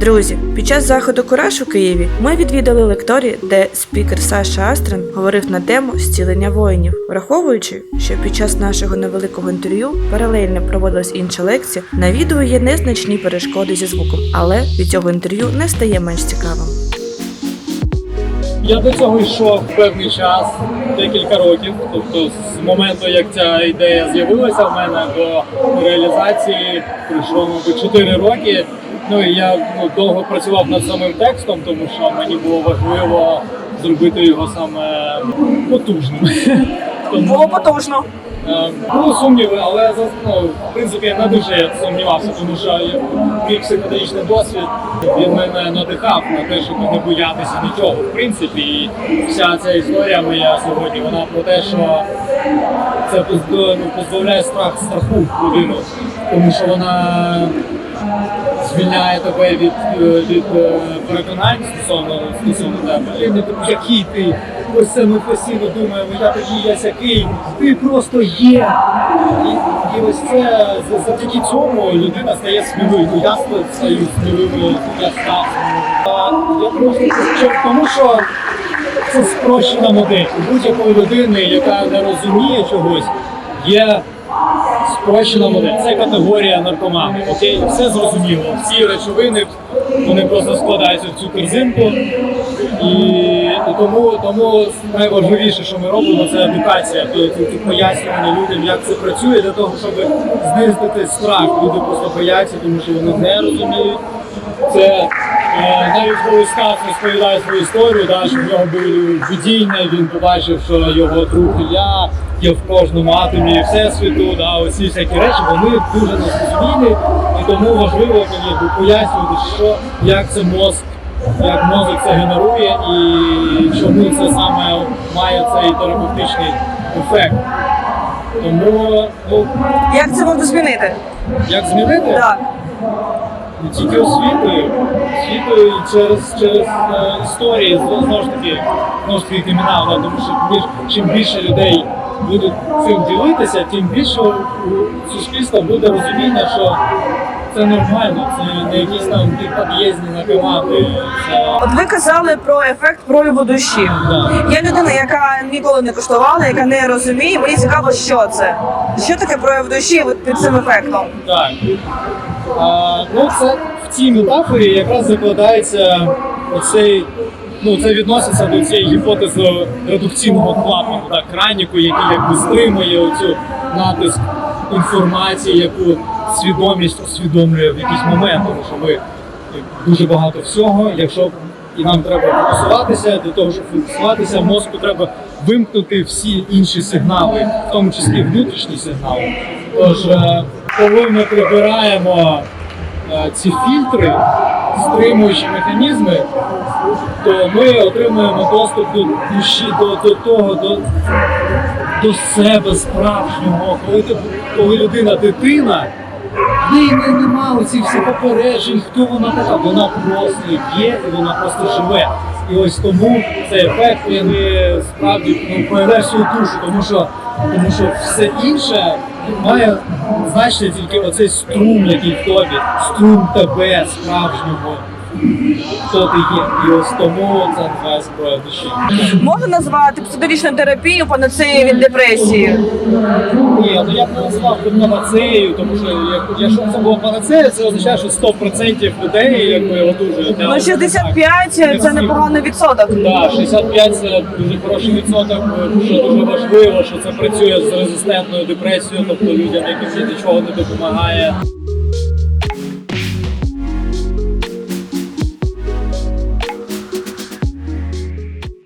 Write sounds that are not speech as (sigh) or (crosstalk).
Друзі, під час заходу Кураж у Києві ми відвідали лекторії, де спікер Саша Астрен говорив на тему зцілення воїнів, враховуючи, що під час нашого невеликого інтерв'ю паралельно проводилась інша лекція. На відео є незначні перешкоди зі звуком, але від цього інтерв'ю не стає менш цікавим. Я до цього йшов певний час, декілька років. Тобто з моменту, як ця ідея з'явилася в мене до реалізації, пройшло, мабуть, 4 роки. Ну і я ну, довго працював над самим текстом, тому що мені було важливо зробити його саме потужним. (laughs) Було потужно. Е, Були сумніви, але ну, в принципі я не дуже сумнівався, тому що мій психологічний досвід він мене надихав на те, щоб не боятися нічого. В принципі, і вся ця історія моя сьогодні, вона про те, що це ну, позбавляє страх страху людину, тому що вона звільняє тебе від, е, від е, переконань стосовно стосовно тебе. Який ти. Ось це ми постійно думаємо, я такий, я сякий, ти просто є. І, і ось це завдяки цьому людина стає сміливою. Ну, Я стаю сміливою, я став. Я просто тому що це спрощена модель. У будь-якої людини, яка не розуміє чогось, є спрощена модель. Це категорія наркоманів. Окей, все зрозуміло. Всі речовини вони просто складаються в цю корзинку. І, і тому, тому найважливіше, що ми робимо, це едукація, тобто пояснювання людям, як це працює, для того, щоб знизити страх. Люди просто бояться, тому що вони не розуміють. Це навіть коли Стас розповідає свою історію, да, що в нього були видіння, він побачив, що його друг Ілля є в кожному атомі всесвіту, да, оці всякі речі, вони дуже незрозумілі, і тому важливо мені пояснювати, що як це мозк, як мозок це генерує і чому це саме має цей терапевтичний ефект. Тому ну, Як це можна змінити? як змінити? Так. Не тільки освітою, освітою і через, через е, історії, знову ж таки, знову ж таки кримінал, тому що більш, чим більше людей будуть цим ділитися, тим більше у суспільства буде розуміння, що це нормально, це не якісь там під'їзні наркомани. Це От ви казали про ефект прояву душі. да. Я людина, яка ніколи не коштувала, яка не розуміє. Мені цікаво, що це. Що таке прояв душі під цим ефектом? Так. А, ну, це в цій метафорі якраз закладається оцей. Ну, це відноситься до цієї гіпотези редукційного клапану, так, краніку, який якби стримує оцю натиск інформації, яку свідомість усвідомлює в якийсь момент, тому що ми дуже багато всього. Якщо і нам треба фокусуватися, для того, щоб фокусуватися, мозку треба вимкнути всі інші сигнали, в тому числі внутрішні сигнали. Тож, е, коли ми прибираємо е, ці фільтри, стримуючі механізми, то ми отримуємо доступ до душі, до, до того, до, до себе справжнього. Коли, ти, коли людина дитина, в не, нема оцих всіх попереджень, хто вона така, вона просто є і вона просто живе. І ось тому цей ефект він справді ну, свою душу, тому що, тому що все інше має значення тільки оцей струм, який в тобі, струм тебе справжнього, є. І ось тому це називається прояв душі. Можна назвати психологічну терапію панацеєю від депресії? Ні, ну я б не назвав тут панацеєю, тому що як, якщо б це було панацея, це означає, що 100% людей якби одужують. Ну 65 це непоганий відсоток. Так, 65 це дуже хороший відсоток, що дуже важливо, що це працює з резистентною депресією, тобто людям, яким вже нічого не допомагає.